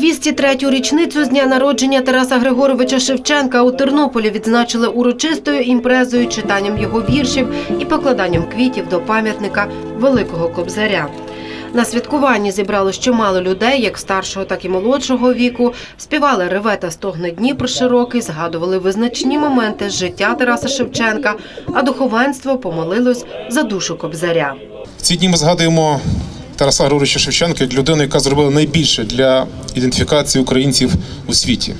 203-ю річницю з дня народження Тараса Григоровича Шевченка у Тернополі відзначили урочистою імпрезою, читанням його віршів і покладанням квітів до пам'ятника Великого Кобзаря. На святкуванні зібралось чимало людей, як старшого, так і молодшого віку. Співали реве та стогне Дніпр широкий, згадували визначні моменти життя Тараса Шевченка, а духовенство помолилось за душу Кобзаря. В ці дні ми згадуємо Тараса Григоровича Шевченка як людину, яка зробила найбільше для ідентифікації українців у світі,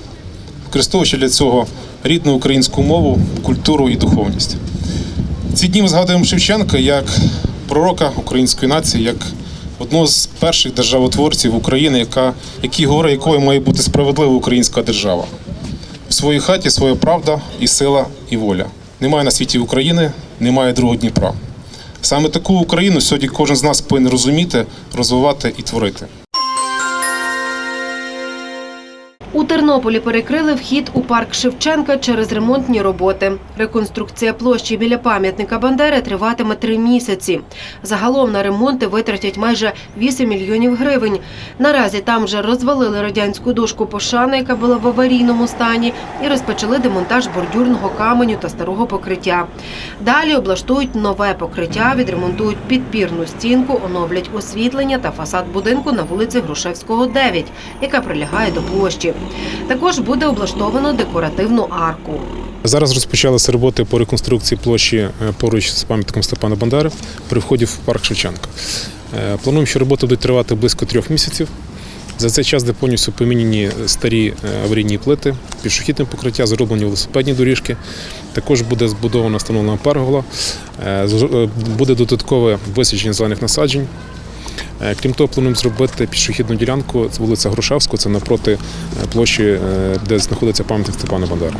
використовуючи для цього рідну українську мову, культуру і духовність. Ці дні ми згадуємо Шевченка як пророка української нації, як одного з перших державотворців України, яка, які гори якої має бути справедлива українська держава. У своїй хаті своя правда і сила, і воля. Немає на світі України, немає другого Дніпра. Саме таку Україну сьогодні кожен з нас повинен розуміти, розвивати і творити. У Тернополі перекрили вхід у парк Шевченка через ремонтні роботи. Реконструкція площі біля пам'ятника Бандери триватиме три місяці. Загалом на ремонти витратять майже 8 мільйонів гривень. Наразі там вже розвалили радянську дошку пошани, яка була в аварійному стані, і розпочали демонтаж бордюрного каменю та старого покриття. Далі облаштують нове покриття, відремонтують підпірну стінку, оновлять освітлення та фасад будинку на вулиці Грушевського, 9, яка прилягає до площі. Також буде облаштовано декоративну арку. Зараз розпочалися роботи по реконструкції площі е, поруч з пам'ятником Степана Бандери при вході в парк Шевченка. Е, Плануємо, що роботи будуть тривати близько трьох місяців. За цей час де повністю поміняні старі е, аварійні плити, пішохідне покриття, зроблені велосипедні доріжки. Також буде збудована встановлена е, буде додаткове висадження зелених насаджень. Е, Крім того, плануємо зробити пішохідну ділянку. Це вулиця Грушевського, це напроти е, площі, е, де знаходиться пам'ятник Степана Бандери.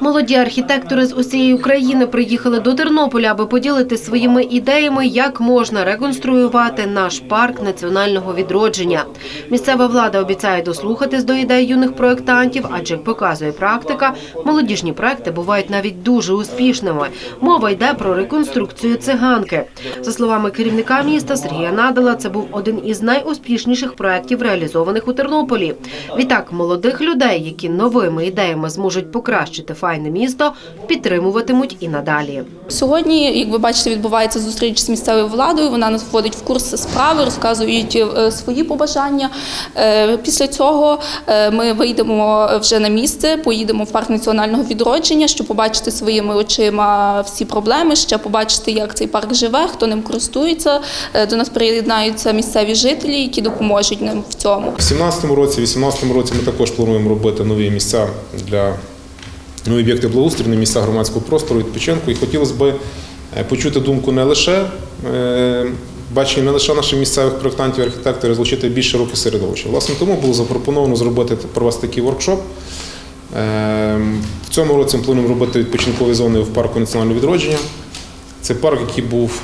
Молоді архітектори з усієї України приїхали до Тернополя, аби поділити своїми ідеями, як можна реконструювати наш парк національного відродження. Місцева влада обіцяє дослухатись до ідей юних проєктантів, адже як показує практика, молодіжні проекти бувають навіть дуже успішними. Мова йде про реконструкцію циганки. За словами керівника міста Сергія Надала, це був один із найуспішніших проєктів, реалізованих у Тернополі. Відтак, молодих людей, які новими ідеями зможуть покращити файне місто, підтримуватимуть і надалі. Сьогодні, як ви бачите, відбувається зустріч з місцевою владою. Вона нас вводить в курс справи, розказують е, свої побажання. Е, Після цього е, ми вийдемо вже на місце, поїдемо в парк національного відродження, щоб побачити своїми очима всі проблеми, ще побачити, як цей парк живе, хто ним користується. До нас приєднаються місцеві жителі, які допоможуть нам в цьому. У 17-му році, 18-му році ми також плануємо робити нові місця для нові об'єкти благоустрою, місця громадського простору, відпочинку. І хотілося б е, почути думку не лише е, бачення не лише наших місцевих проєктантів, архітекторів, залучити більш широке середовище. Власне, тому було запропоновано зробити провести такий воркшоп. Е, В цьому році ми плануємо робити відпочинкові зони в парку національного відродження. Це парк, який був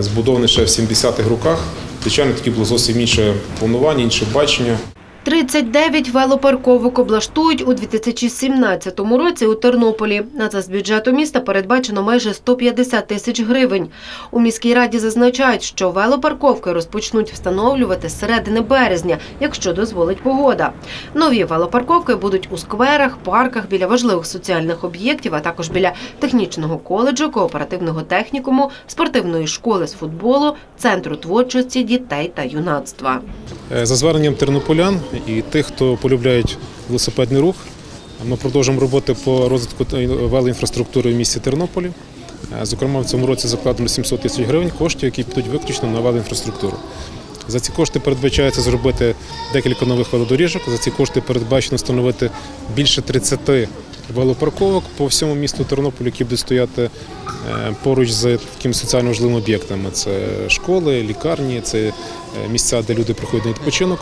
збудований ще в 70-х роках. Звичайно, тоді було зовсім інше планування, інше бачення. 39 велопарковок облаштують у 2017 році у Тернополі. На це з бюджету міста передбачено майже 150 тисяч гривень. У міській раді зазначають, що велопарковки розпочнуть встановлювати з середини березня, якщо дозволить погода. Нові велопарковки будуть у скверах, парках, біля важливих соціальних об'єктів, а також біля технічного коледжу, кооперативного технікуму, спортивної школи з футболу, центру творчості дітей та юнацтва. Е, За зверненням тернополян і тих, хто полюбляють велосипедний рух, ми продовжуємо роботи по розвитку велоінфраструктури в місті Тернополі. Е, Зокрема, в цьому році закладено 700 тисяч гривень коштів, які підуть виключно на велоінфраструктуру. За ці кошти передбачається зробити декілька нових велодоріжок. За ці кошти передбачено встановити більше 30 велопарковок по всьому місту Тернополі, які будуть стояти е, поруч з такими соціально важливими об'єктами. Це школи, лікарні, це е, місця, де люди приходять на відпочинок.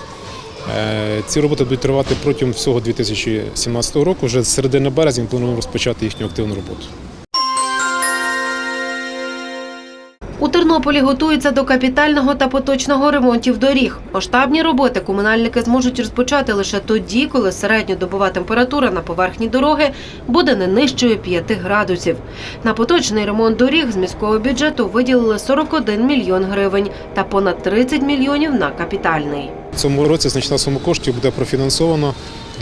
Е, Ці роботи будуть тривати протягом всього 2017 року. Вже з середини березня плануємо розпочати їхню активну роботу. У Тернополі готуються до капітального та поточного ремонтів доріг. Масштабні роботи комунальники зможуть розпочати лише тоді, коли середньодобова температура на поверхні дороги буде не нижчою 5 градусів. На поточний ремонт доріг з міського бюджету виділили 41 мільйон гривень та понад 30 мільйонів на капітальний. Цьому році значна сума коштів буде профінансована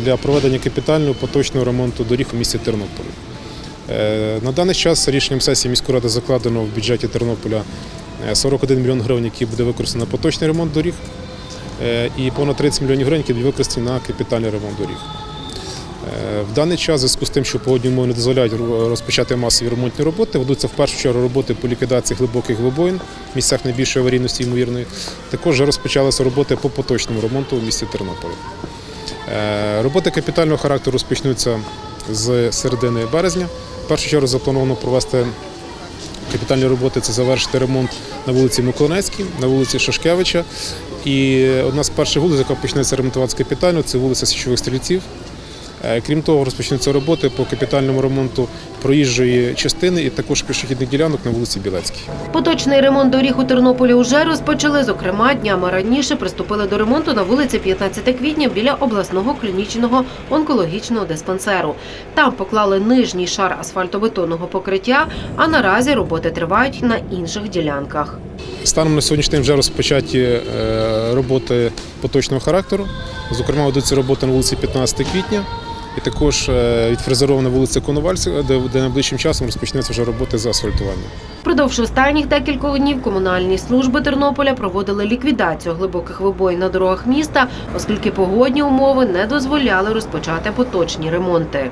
для проведення капітального поточного ремонту доріг у місті Тернополі. Е, На даний час рішенням сесії міської ради закладено в бюджеті Тернополя е, 41 мільйон гривень, які буде використано на поточний ремонт доріг, е, і понад 30 мільйонів гривень, які будуть використані на капітальний ремонт доріг. Е, В даний час, в зв'язку з тим, що погодні умови не дозволяють розпочати масові ремонтні роботи, ведуться в першу чергу роботи по ліквідації глибоких вибоїн в місцях найбільшої аварійності ймовірної. Також вже розпочалися роботи по поточному ремонту у місті Тернополі. Е, Роботи капітального характеру розпочнуться з середини березня. В першу чергу заплановано провести капітальні роботи це завершити ремонт на вулиці Миколаївській, на вулиці Шашкевича. І одна з перших вулиць, яка почнеться ремонтуватися капітально, це вулиця Січових Стрільців. Е, Крім того, розпочнуться роботи по капітальному ремонту проїжджої частини і також пішохідних ділянок на вулиці Білецькій. Поточний ремонт доріг у Тернополі вже розпочали. Зокрема, днями раніше приступили до ремонту на вулиці 15 квітня біля обласного клінічного онкологічного диспансеру. Там поклали нижній шар асфальтобетонного покриття, а наразі роботи тривають на інших ділянках. Станом на сьогоднішній день вже розпочаті е, роботи поточного характеру. Зокрема, ведуться роботи на вулиці 15 квітня. І також е, відфрезерована вулиця Коновальська, де, найближчим часом розпочнеться вже роботи з асфальтування. Впродовж останніх декількох днів комунальні служби Тернополя проводили ліквідацію глибоких вибоїн на дорогах міста, оскільки погодні умови не дозволяли розпочати поточні ремонти.